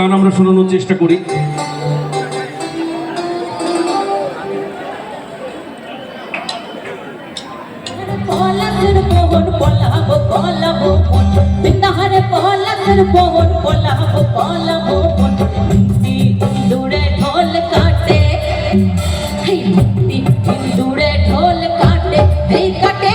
গান আমরা শোনানোর চেষ্টা করি। ঢোল কাটে দূরে ঢোল কাটে এই কাটে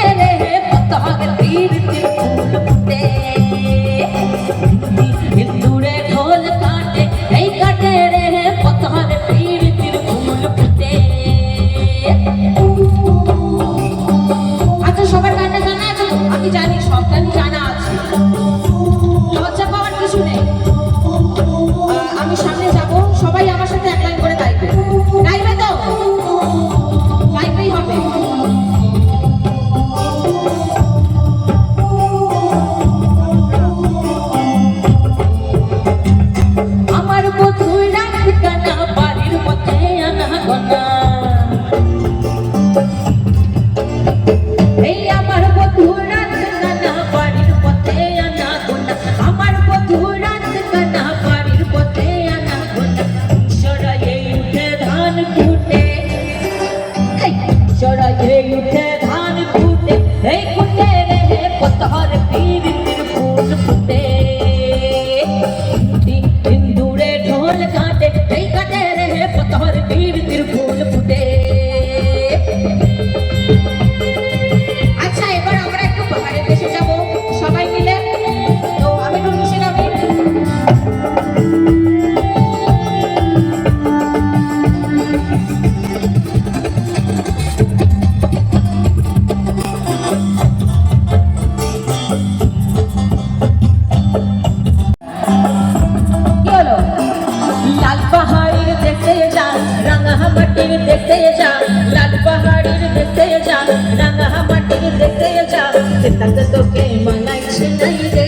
হাত তোকে মানাইছে নাই রে।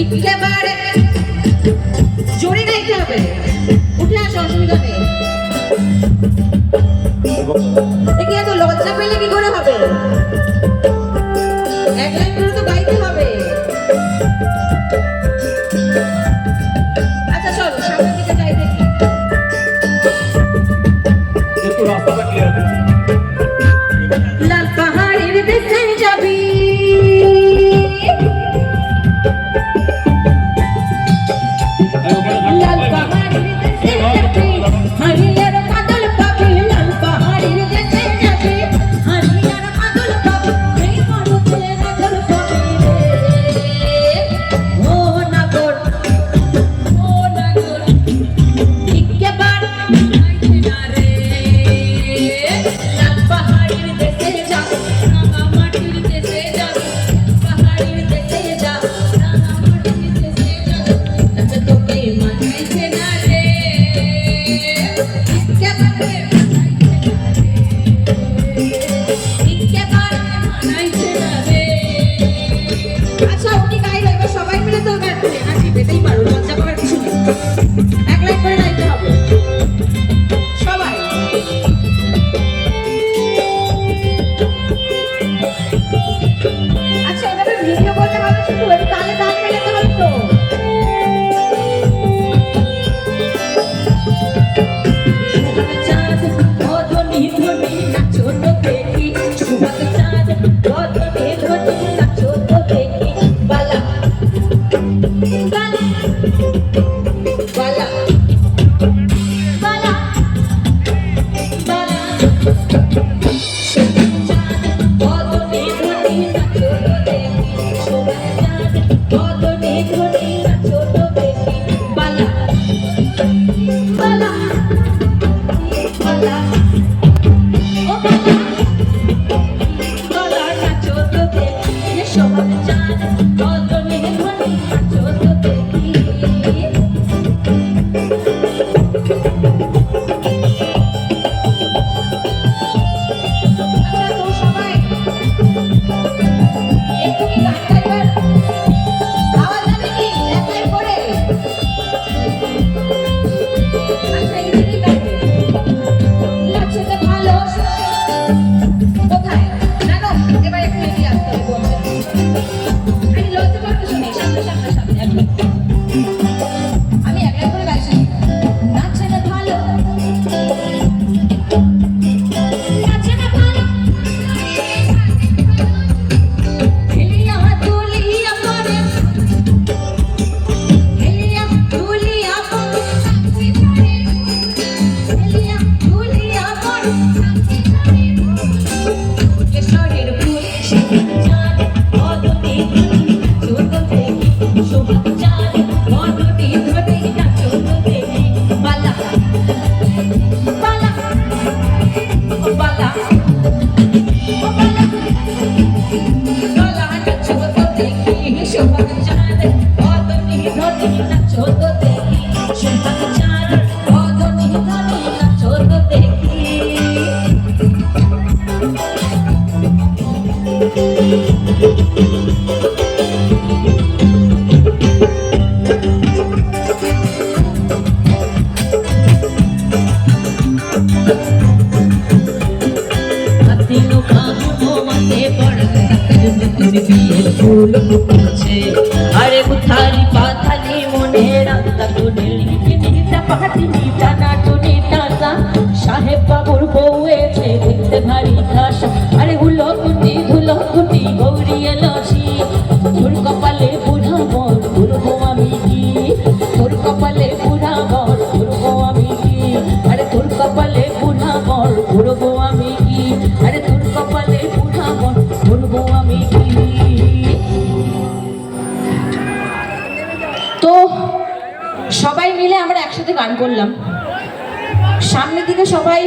ইটকে বারে জোরে গাইতে হবে। উঠে আসো, অসুবিধা নেই। দেখি এত লজ্জা পেলে কি করে হবে? এক লাইন তো গাইতে হবে। আচ্ছা চল, সামনের দেখি। ফুটেছে আরে বুথারি পাথালি মনে রাস্তা কোনে লিখে নিতা পাহাটি নিতা নাটু নিতা সাহেব বাবুর বউ এসে দেখতে ভারী খাসা আরে হুলো কুটি ধুলো কুটি গৌরী এলসি তোর কপালে বুড়া মর ঘুরবো আমি কি? তোর কপালে বুড়া মর ঘুরবো আমি কি? আরে তোর কপালে বুড়া মর ঘুরবো আমি কি? আরে তোর কপালে বুড়া মর ঘুরবো আমি কি? একসাথে গান করলাম। সামনের দিকে সবাই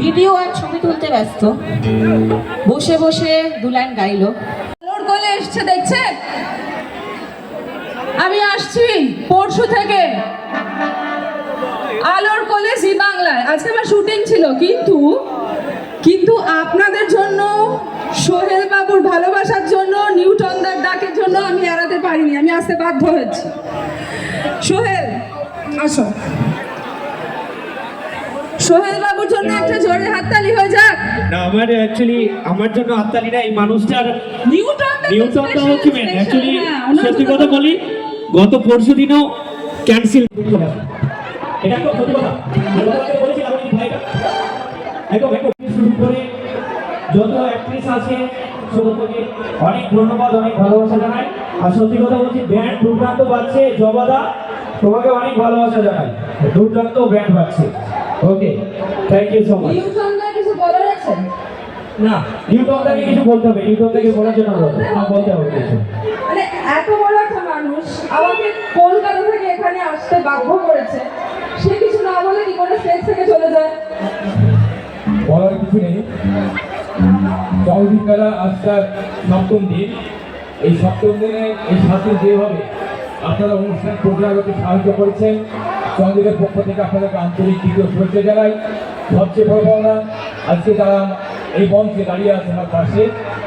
ভিডিও আর ছবি তুলতে ব্যস্ত। বসে বসে দু লাইন গাইলো। এসছে, দেখছেন? আমি আসছি পরশু থেকে। আলোর কোলে জি বাংলায়। আজকে আমার শুটিং ছিল, কিন্তু কিন্তু আপনাদের জন্য, সোহেল বাবুর ভালোবাসার জন্য, নিউটনদার ডাকের জন্য আমি এড়াতে পারিনি। আমি আসতে বাধ্য হয়েছি। সোহেল আসো। সোহেল বাবুর জন্য একটা জোরে হাততালি হয়ে যাক। না আমার অ্যাকচুয়ালি আমার জন্য হাততালি না এই মানুষটার নিউটন নিউটনটা হচ্ছে মেন অ্যাকচুয়ালি সত্যি কথা বলি গত পরশু দিনও ক্যান্সেল এটা তো সত্যি কথা। গতকালকে বলেছিলাম ভাইটা একদম একদম শুরু করে যত অ্যাক্ট্রেস আছে সমস্তকে অনেক ধন্যবাদ অনেক ভালোবাসা জানাই। আর সত্যি কথা বলছি ব্যান্ড দুর্দান্ত বাজছে জবাদা তোমাকে অনেক ভালোবাসা জানাই। দুর্দান্ত ব্যান্ড বাজছে okay thank you so much কিছু বলার আছে? না নিউটনটাকে কিছু বলতে হবে নিউটনটাকে বলার জন্য বলতে হবে কিছু। মানে এত বড় একটা মানুষ আমাকে কলকাতা থেকে এখানে আসতে বাধ্য করেছে। সে কিছু না বলে কি করে স্টেজ থেকে চলে যায়? বলার কিছু নেই। চৌধুরী মেলা আজকাল সপ্তম দিন। এই সপ্তম দিনে এই সাথে যেভাবে আপনারা অনুষ্ঠান প্রোগ্রাম করতে সাহায্য করেছেন। চন্দ্রের পক্ষ থেকে আপনাদেরকে আন্তরিক তৃতীয় শুভেচ্ছা জানাই। সবচেয়ে বড় পাওনা আজকে যারা এই মঞ্চে দাঁড়িয়ে আছে আমার পাশে,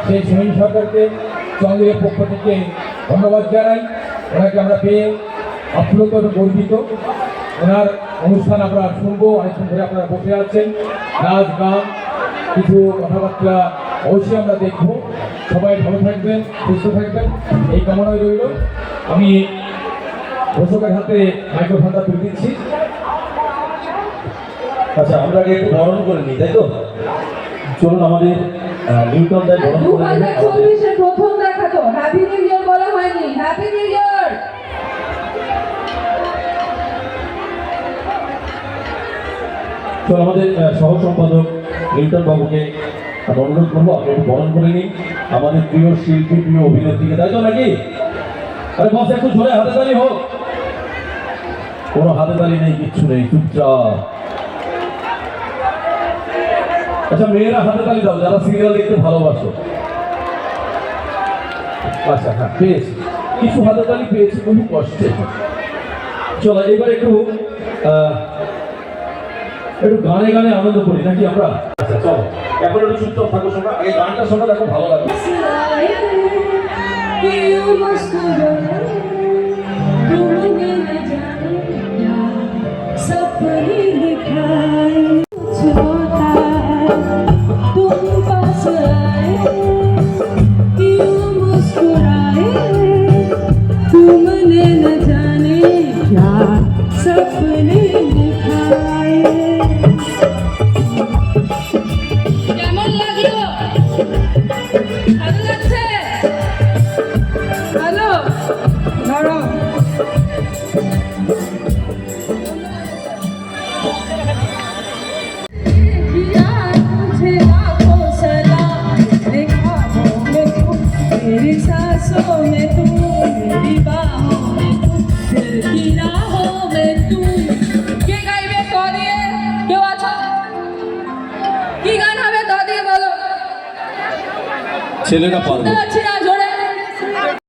সেই সুনীল সরকারকে চন্দ্রের পক্ষ থেকে ধন্যবাদ জানাই। ওনাকে আমরা পেয়ে আপ্লুত গর্বিত। ওনার অনুষ্ঠান আমরা শুনব অনেকক্ষণ ধরে আপনারা বসে আছেন। নাচ, গান, কিছু কথাবার্তা অবশ্যই আমরা দেখব। সবাই ভালো থাকবেন, সুস্থ থাকবেন। এই কামনায় রইল। আমি দর্শকের হাতে মাইক্রোফোনটা তুলে দিচ্ছি। আচ্ছা আমরা আগে একটু বরণ করে নিই তাই তো? চলুন আমাদের নিউটন দায় বরণ করে চব্বিশের প্রথম দেখা তো। হ্যাপি নিউ ইয়ার বলা হয়নি। হ্যাপি নিউ ইয়ার তো আমাদের সহ সম্পাদক নিউটন বাবুকে আমি অনুরোধ করব আপনি একটু বরণ করে নিন। আমাদের প্রিয় শিল্পী প্রিয় অভিনেত্রীকে তাই তো নাকি? আরে বস একটু জোরে হাতে তালি হোক। কোনো হাতে তালি নেই, কিচ্ছু নেই, চুপচাপ। আচ্ছা মেয়েরা হাতে তালি দাও, যারা সিরিয়াল দেখতে ভালোবাসো। আচ্ছা হ্যাঁ পেয়েছি। কিছু হাতে তালি পেয়েছি বহু কষ্টে। চলো, এবার একটু একটু গানে গানে আনন্দ করি, নাকি আমরা? আচ্ছা চলো, এখন একটু চুপচাপ থাকো শোনা আগে গানটা শোনা দেখো ভালো লাগবে। सपने ছেলেরা শুনতে পারবে পাচ্ছি না